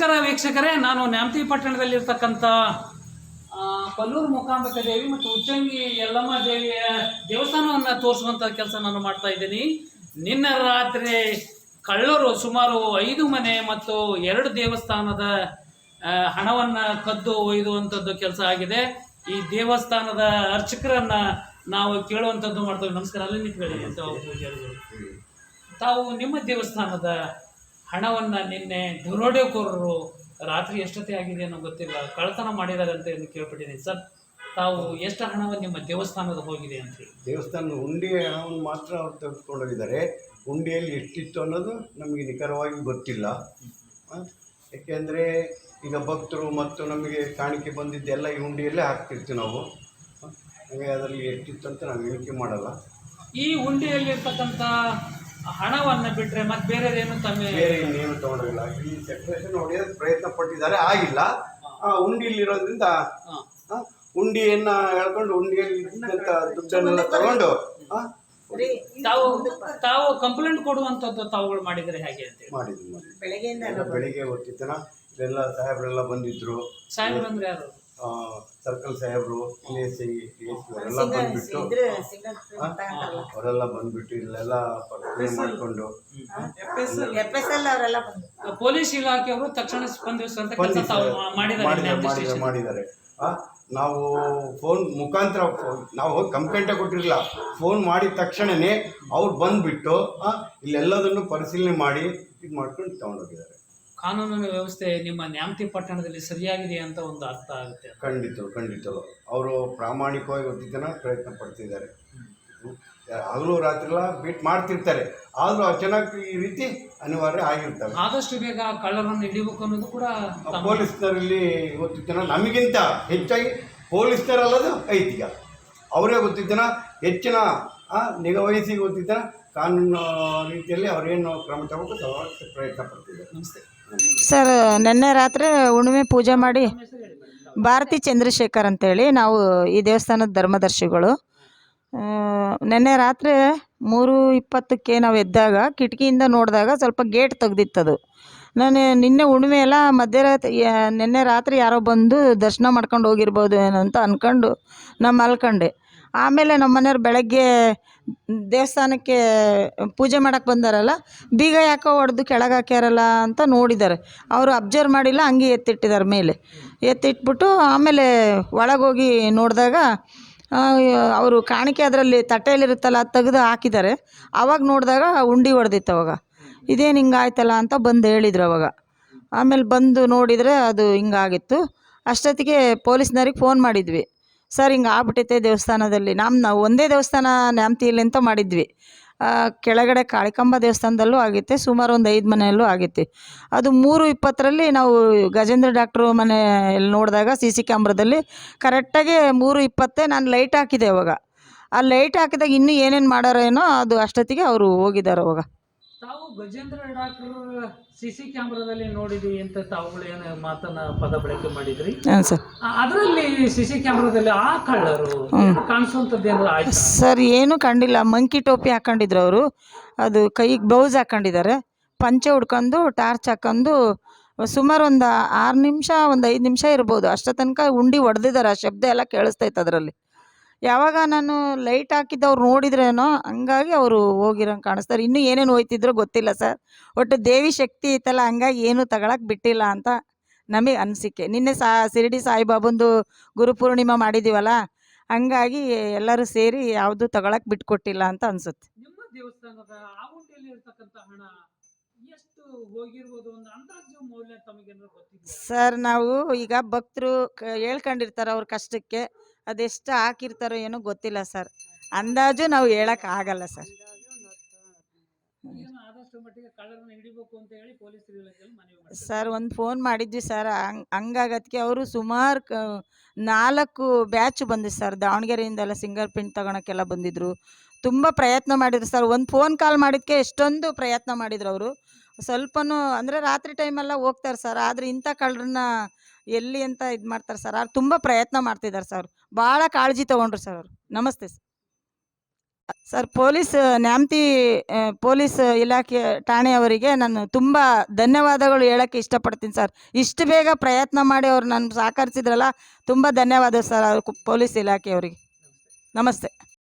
ನಮಸ್ಕಾರ ವೀಕ್ಷಕರೇ, ನಾನು ನ್ಯಾಮತಿ ಪಟ್ಟಣದಲ್ಲಿರ್ತಕ್ಕಂಥ ಕೊಲ್ಲೂರು ಮುಖಾಂಬಿಕ ದೇವಿ ಮತ್ತು ಉಚ್ಚಂಗಿ ಯಲ್ಲಮ್ಮ ದೇವಿಯ ದೇವಸ್ಥಾನವನ್ನು ತೋರಿಸುವಂಥ ಕೆಲಸ ನಾನು ಮಾಡ್ತಾ ಇದ್ದೀನಿ. ನಿನ್ನ ರಾತ್ರಿ ಕಳ್ಳರು ಸುಮಾರು ಐದು ಮನೆ ಮತ್ತು ಎರಡು ದೇವಸ್ಥಾನದ ಹಣವನ್ನು ಕದ್ದು ಒಯ್ದುವಂಥದ್ದು ಕೆಲಸ ಆಗಿದೆ. ಈ ದೇವಸ್ಥಾನದ ಅರ್ಚಕರನ್ನ ನಾವು ಕೇಳುವಂಥದ್ದು ಮಾಡ್ತೇವೆ. ನಮಸ್ಕಾರ, ಅಲ್ಲಿ ಅಂತ ತಾವು ನಿಮ್ಮ ದೇವಸ್ಥಾನದ ಹಣವನ್ನ ನಿನ್ನೆ ದರೋಡೆಕೋರರು ರಾತ್ರಿ ಎಷ್ಟೊತ್ತೆ ಆಗಿದೆ ಅನ್ನೋ ಗೊತ್ತಿಲ್ಲ. ಕಳ್ಳತನ ಅಂತ ಎಂದು ಕೇಳ್ಬಿಟ್ಟಿದ್ದೀನಿ ಸರ್ ತಾವು ಎಷ್ಟು ಹಣವನ್ನು ನಿಮ್ಮ ದೇವಸ್ಥಾನದ ಹೋಗಿದೆ ಅಂತ ದೇವಸ್ಥಾನ ದೇವಸ್ಥಾನದ ಹುಂಡಿ ಹಣವನ್ನು ಮಾತ್ರ ಅವ್ರು ತೆಗೆದುಕೊಂಡೋಗಿದ್ದಾರೆ. ಹುಂಡಿಯಲ್ಲಿ ಎಷ್ಟಿತ್ತು ಅನ್ನೋದು ನಮಗೆ ನಿಖರವಾಗಿ ಗೊತ್ತಿಲ್ಲ. ಏಕೆಂದರೆ ಈಗ ಭಕ್ತರು ಮತ್ತು ನಮಗೆ ಕಾಣಿಕೆ ಬಂದಿದ್ದೆಲ್ಲ ಈ ಹುಂಡಿಯಲ್ಲೇ ಹಾಕ್ತಿರ್ತೀವಿ ನಾವು. ನಮಗೆ ಅದರಲ್ಲಿ ಎಷ್ಟಿತ್ತು ಅಂತ ನಾವು ಹೇಳಿಕೆ ಮಾಡಲ್ಲ. ಈ ಹುಂಡಿಯಲ್ಲಿರ್ತಕ್ಕಂಥ ಹಣವನ್ನು ಬಿಟ್ರೆ ಮತ್ತೆ ಬೇರೆದೇನು ತಮ್ಮ ಬೇರೆ ಇನ್ನೇನು ತಗೊಂಡಿಲ್ಲ ಈ ಸೆಕ್ರೇಷನ್ ಹೊಡೆಯೋದು ಪ್ರಯತ್ನ ಪಟ್ಟಿದ್ದಾರೆ. ಆಗಿಲ್ಲ. ಆ, ಉಂಡಿಯನ್ನ ಹೇಳ್ಕೊಂಡು ಉಂಡಿಯಲ್ಲಿ ದುಡ್ಡನ್ನೆಲ್ಲ ತಗೊಂಡು ತಾವು ತಾವು ಕಂಪ್ಲೇಂಟ್ ಕೊಡುವಂತದ್ದು ತಾವುಗಳು ಮಾಡಿದರೆ ಹೇಗೆ ಅಂತ ಮಾಡಿದ್ವಿ ಬೆಳಗ್ಗೆಯಿಂದ ಬೆಳಿಗ್ಗೆ ಹೊತ್ತಿತ್ತನ ಇಲ್ಲೆಲ್ಲ ಸಾಹೇಬ್ರೆಲ್ಲ ಬಂದಿದ್ರು. ಸಾಹೇಬ್ರು ಅಂದ್ರೆ ಯಾರು? ಸರ್ಕಲ್ ಸಾಹೇಬರು ಎ ಎಸ್ ಐ ಅವರೆಲ್ಲ ಬಂದ್ಬಿಟ್ಟು ಅವರೆಲ್ಲ ಬಂದ್ಬಿಟ್ಟು ಇಲ್ಲೆಲ್ಲ ಮಾಡಿಕೊಂಡು ಪೊಲೀಸ್ ಇಲಾಖೆಯವರು ತಕ್ಷಣ ಸ್ಪಂದಿಸುವಂತ ಕೆಲಸ ತಾವು ಮಾಡಿದ್ದಾರೆ ಮಾಡಿದ್ದಾರೆ ಮಾಡಿದ್ದಾರೆ ಆ, ನಾವು ಫೋನ್ ಮುಖಾಂತರ ಫೋನ್ ನಾವು ಹೋಗಿ ಕಂಪ್ಲೇಂಟೇ ಕೊಟ್ಟಿರಲಿಲ್ಲ. ಫೋನ್ ಮಾಡಿದ ತಕ್ಷಣನೇ ಅವ್ರು ಬಂದ್ಬಿಟ್ಟು ಇಲ್ಲೆಲ್ಲದನ್ನು ಪರಿಶೀಲನೆ ಮಾಡಿ ಇದು ಮಾಡ್ಕೊಂಡು ತಗೊಂಡೋಗಿದ್ದಾರೆ. ಕಾನೂನಿನ ವ್ಯವಸ್ಥೆ ನಿಮ್ಮ ನ್ಯಾಮತಿ ಪಟ್ಟಣದಲ್ಲಿ ಸರಿಯಾಗಿದೆ ಅಂತ ಒಂದು ಅರ್ಥ ಆಗುತ್ತೆ. ಖಂಡಿತ ಖಂಡಿತ. ಅವರು ಪ್ರಾಮಾಣಿಕವಾಗಿ ಒತ್ತಿದ್ದನ ಪ್ರಯತ್ನ ಪಡ್ತಿದ್ದಾರೆ. ಹಗಲು ರಾತ್ರಿಲ್ಲ ಬೀಟ್ ಮಾಡ್ತಿರ್ತಾರೆ. ಆದರೂ ಚೆನ್ನಾಗಿ ಈ ರೀತಿ ಅನಿವಾರ್ಯ ಆಗಿರ್ತಾರೆ. ಆದಷ್ಟು ಬೇಗ ಕಳ್ಳರನ್ನು ಹಿಡಿಬೇಕು ಅನ್ನೋದು ಕೂಡ ಪೊಲೀಸ್ನರಲ್ಲಿ ಗೊತ್ತಿದ್ದನ ನಮಗಿಂತ ಹೆಚ್ಚಾಗಿ ಪೊಲೀಸ್ನರಲ್ಲದು ಐತಿಗ ಅವರೇ ಗೊತ್ತಿದ್ದನ ಹೆಚ್ಚಿನ ನಿಗವಹಿಸಿ ನಿಗಾ ವಹಿಸಿ ಗೊತ್ತಿದ್ದನ ಕಾನೂನು ರೀತಿಯಲ್ಲಿ ಅವರೇನು ಕ್ರಮ ತಗೋಬೇಕು ಪ್ರಯತ್ನ ಪಡ್ತಿದ್ದಾರೆ. ನಮಸ್ತೆ. ಸರ್, ನಿನ್ನೆ ರಾತ್ರಿ ಹುಣ್ಣಿಮೆ ಪೂಜೆ ಮಾಡಿ ಭಾರತಿ ಚಂದ್ರಶೇಖರ್ ಅಂತೇಳಿ ನಾವು ಈ ದೇವಸ್ಥಾನದ ಧರ್ಮದರ್ಶಿಗಳು. ನಿನ್ನೆ ರಾತ್ರಿ ಮೂರು ಇಪ್ಪತ್ತಕ್ಕೆ ನಾವು ಎದ್ದಾಗ, ಕಿಟಕಿಯಿಂದ ನೋಡಿದಾಗ ಸ್ವಲ್ಪ ಗೇಟ್ ತೆಗ್ದಿತ್ತದು. ನಾನು ನಿನ್ನೆ ಹುಣ್ಣಿಮೆ ಎಲ್ಲ ಮಧ್ಯರಾತ್ರಿ ನಿನ್ನೆ ರಾತ್ರಿ ಯಾರೋ ಬಂದು ದರ್ಶನ ಮಾಡ್ಕೊಂಡು ಹೋಗಿರ್ಬೋದು ಏನಂತ ಅಂದ್ಕೊಂಡು ನಾನು ಮಲ್ಕೊಂಡೆ. ಆಮೇಲೆ ನಮ್ಮ ಮನೆಯವ್ರು ಬೆಳಗ್ಗೆ ದೇವಸ್ಥಾನಕ್ಕೆ ಪೂಜೆ ಮಾಡಕ್ಕೆ ಬಂದಾರಲ್ಲ, ಬೀಗ ಯಾಕೋ ಹೊಡೆದು ಕೆಳಗೆ ಹಾಕ್ಯಾರಲ್ಲ ಅಂತ ನೋಡಿದ್ದಾರೆ ಅವರು ಅಬ್ಸರ್ವ್ ಮಾಡಿಲ್ಲ, ಹಂಗೆ ಎತ್ತಿಟ್ಟಿದ್ದಾರೆ ಮೇಲೆ. ಎತ್ತಿಟ್ಬಿಟ್ಟು ಆಮೇಲೆ ಒಳಗೋಗಿ ನೋಡಿದಾಗ ಅವರು ಕಾಣಿಕೆ ಅದರಲ್ಲಿ ತಟ್ಟೆಯಲ್ಲಿರುತ್ತಲ್ಲ ಅದು ತೆಗೆದು ಹಾಕಿದ್ದಾರೆ ಆವಾಗ ನೋಡಿದಾಗ ಉಂಡಿ ಹೊಡೆದಿತ್ತು ಅವಾಗ. ಇದೇನು ಹಿಂಗಾಯ್ತಲ್ಲ ಅಂತ ಬಂದು ಹೇಳಿದ್ರು ಅವಾಗ. ಆಮೇಲೆ ಬಂದು ನೋಡಿದರೆ ಅದು ಹಿಂಗಾಗಿತ್ತು. ಅಷ್ಟೊತ್ತಿಗೆ ಪೊಲೀಸ್ನವ್ರಿಗೆ ಫೋನ್ ಮಾಡಿದ್ವಿ. ಸರ್, ಹಿಂಗೆ ಆಗ್ಬಿಟ್ಟೈತೆ ದೇವಸ್ಥಾನದಲ್ಲಿ. ನಮ್ಮ ನಾವು ಒಂದೇ ದೇವಸ್ಥಾನ ನ್ಯಾಮತಿಯಲ್ಲಿ ಅಂತ ಮಾಡಿದ್ವಿ. ಕೆಳಗಡೆ ಕಾಳಿಕಾಂಬ ದೇವಸ್ಥಾನದಲ್ಲೂ ಆಗೈತೆ, ಸುಮಾರು ಒಂದು ಐದು ಮನೆಯಲ್ಲೂ ಆಗೈತೆ. ಅದು ಮೂರು ಇಪ್ಪತ್ತರಲ್ಲಿ ನಾವು ಗಜೇಂದ್ರ ಡಾಕ್ಟ್ರು ಮನೆಯಲ್ಲಿ ನೋಡಿದಾಗ ಸಿ ಸಿ ಕ್ಯಾಮ್ರದಲ್ಲಿ ಕರೆಕ್ಟಾಗಿ ಮೂರು ಇಪ್ಪತ್ತೇ ನಾನು ಲೈಟ್ ಹಾಕಿದೆ ಅವಾಗ. ಆ ಲೈಟ್ ಹಾಕಿದಾಗ ಇನ್ನೂ ಏನೇನು ಮಾಡೋರೇನೋ ಅದು ಅಷ್ಟೊತ್ತಿಗೆ ಅವರು ಹೋಗಿದ್ದಾರೆ ಅವಾಗ. ತಾವು ಗಜೇಂದ್ರ ಡಾಕ್ಟರ್ ಸಿ ಸಿ ಕ್ಯಾಮ್ರಾದಲ್ಲಿ ನೋಡಿದ್ವಿ ಅಂತ ತಾವುಗಳು ಏನು ಮಾತನ್ನ ಪದ ಬಳಕೆ ಮಾಡಿದ್ರಿ? ಹಾಂ ಸರ್. ಅದರಲ್ಲಿ ಸಿ ಸಿ ಕ್ಯಾಮ್ರಾದಲ್ಲಿ ಆ ಕಳ್ಳರು ಕಾಣಿಸುವಂಥದ್ದು ಏನಾದ್ರು ಆಯ್ತಾ? ಸರ್ ಏನು ಕಂಡಿಲ್ಲ. ಮಂಕಿ ಟೋಪಿ ಹಾಕೊಂಡಿದ್ರು ಅವರು. ಅದು ಕೈಗೆ ಬ್ಲೌಸ್ ಹಾಕೊಂಡಿದ್ದಾರೆ. ಪಂಚೆ ಉಡ್ಕೊಂಡು ಟಾರ್ಚ್ ಹಾಕೊಂಡು ಸುಮಾರು ಒಂದು ಆರು ನಿಮಿಷ ಒಂದು ಐದು ನಿಮಿಷ ಇರ್ಬೋದು. ಅಷ್ಟೋ ತನಕ ಉಂಡಿ ಹೊಡೆದಿದ್ದಾರೆ ಆ ಶಬ್ದ ಎಲ್ಲ ಕೇಳಿಸ್ತೈತೆ ಅದರಲ್ಲಿ. ಯಾವಾಗ ನಾನು ಲೈಟ್ ಹಾಕಿದ್ದವ್ರು ನೋಡಿದ್ರೇನೋ, ಹಂಗಾಗಿ ಅವರು ಹೋಗಿರೋಂಗೆ ಕಾಣಿಸ್ತಾರೆ ಇನ್ನೂ ಏನೇನು ಹೋಯ್ತಿದ್ರು ಗೊತ್ತಿಲ್ಲ ಸರ್. ಒಟ್ಟು ದೇವಿ ಶಕ್ತಿ ಇತ್ತಲ್ಲ, ಹಂಗಾಗಿ ಏನೂ ತಗೊಳಕ್ಕೆ ಬಿಟ್ಟಿಲ್ಲ ಅಂತ ನಮಗೆ ಅನಿಸಿಕೆ. ನಿನ್ನೆ ಸಾ, ಶಿರಡಿ ಸಾಯಿಬಾಬಂದು ಗುರುಪೂರ್ಣಿಮಾ ಮಾಡಿದ್ದೀವಲ್ಲ ಹಂಗಾಗಿ ಎಲ್ಲರೂ ಸೇರಿ ಯಾವುದು ತಗೊಳಕ್ಕೆ ಬಿಟ್ಕೊಟ್ಟಿಲ್ಲ ಅಂತ ಅನ್ಸುತ್ತೆ. ಎಷ್ಟು ಹೋಗಿರ್ಬೋದು ಒಂದು ಅಂದಾಜು ಮೌಲ್ಯ ತಮಗೇನಾದ್ರು ಸರ್ ನಾವು ಈಗ ಭಕ್ತರು ಹೇಳ್ಕೊಂಡಿರ್ತಾರೆ ಅವ್ರ ಕಷ್ಟಕ್ಕೆ ಅದೆಷ್ಟು ಹಾಕಿರ್ತಾರೋ ಏನೋ ಗೊತ್ತಿಲ್ಲ ಸರ್. ಅಂದಾಜು ನಾವು ಹೇಳಕ್ ಆಗಲ್ಲ ಸರ್. ಏನು ಆದಷ್ಟು ಮಟ್ಟಿಗೆ ಕಳ್ಳರನ್ನ ಹಿಡಿಬೇಕು ಅಂತ ಹೇಳಿ ಪೊಲೀಸ್ ಇಲಾಖೆಯಲ್ಲಿ ಮನವಿ ಮಾಡ್ತಾರೆ. ಸರ್ ಒಂದು ಫೋನ್ ಮಾಡಿದ್ವಿ ಸರ್ ಹಂಗ್ ಅವರು ಸುಮಾರು ನಾಲ್ಕು ಬ್ಯಾಚ್ ಬಂದಿದ್ದು ಸರ್ ದಾವಣಗೆರೆಯಿಂದೆಲ್ಲ ಸಿಂಗರ್ ಪ್ರಿಂಟ್ ತಗೊಳಕ್ಕೆಲ್ಲ ಬಂದಿದ್ರು. ತುಂಬ ಪ್ರಯತ್ನ ಮಾಡಿದ್ರು ಸರ್. ಒಂದು ಫೋನ್ ಕಾಲ್ ಮಾಡಿದ್ದಕ್ಕೆ ಎಷ್ಟೊಂದು ಪ್ರಯತ್ನ ಮಾಡಿದ್ರು ಅವರು. ಸ್ವಲ್ಪನೂ ಅಂದರೆ ರಾತ್ರಿ ಟೈಮೆಲ್ಲ ಹೋಗ್ತಾರೆ ಸರ್. ಆದರೆ ಇಂಥ ಕಳ್ಳರನ್ನ ಎಲ್ಲಿ ಅಂತ ಇದು ಮಾಡ್ತಾರೆ ಸರ್. ಅವ್ರು ತುಂಬ ಪ್ರಯತ್ನ ಮಾಡ್ತಿದ್ದಾರೆ ಸರ್ ಭಾಳ ಕಾಳಜಿ ತೊಗೊಂಡ್ರು ಸರ್ ಅವರು. ನಮಸ್ತೆ sir. Sir, police, Nyamati police ಇಲಾಖೆ ಠಾಣೆಯವರಿಗೆ ನಾನು ತುಂಬ ಧನ್ಯವಾದಗಳು ಹೇಳೋಕ್ಕೆ ಇಷ್ಟಪಡ್ತೀನಿ ಸರ್. ಇಷ್ಟು ಬೇಗ ಪ್ರಯತ್ನ ಮಾಡಿ ಅವ್ರು ನಾನು ಸಹಕರಿಸಿದ್ರಲ್ಲ, ತುಂಬ ಧನ್ಯವಾದ ಸರ್ ಅವ್ರ ಪೊಲೀಸ್ ಇಲಾಖೆಯವರಿಗೆ ನಮಸ್ತೆ.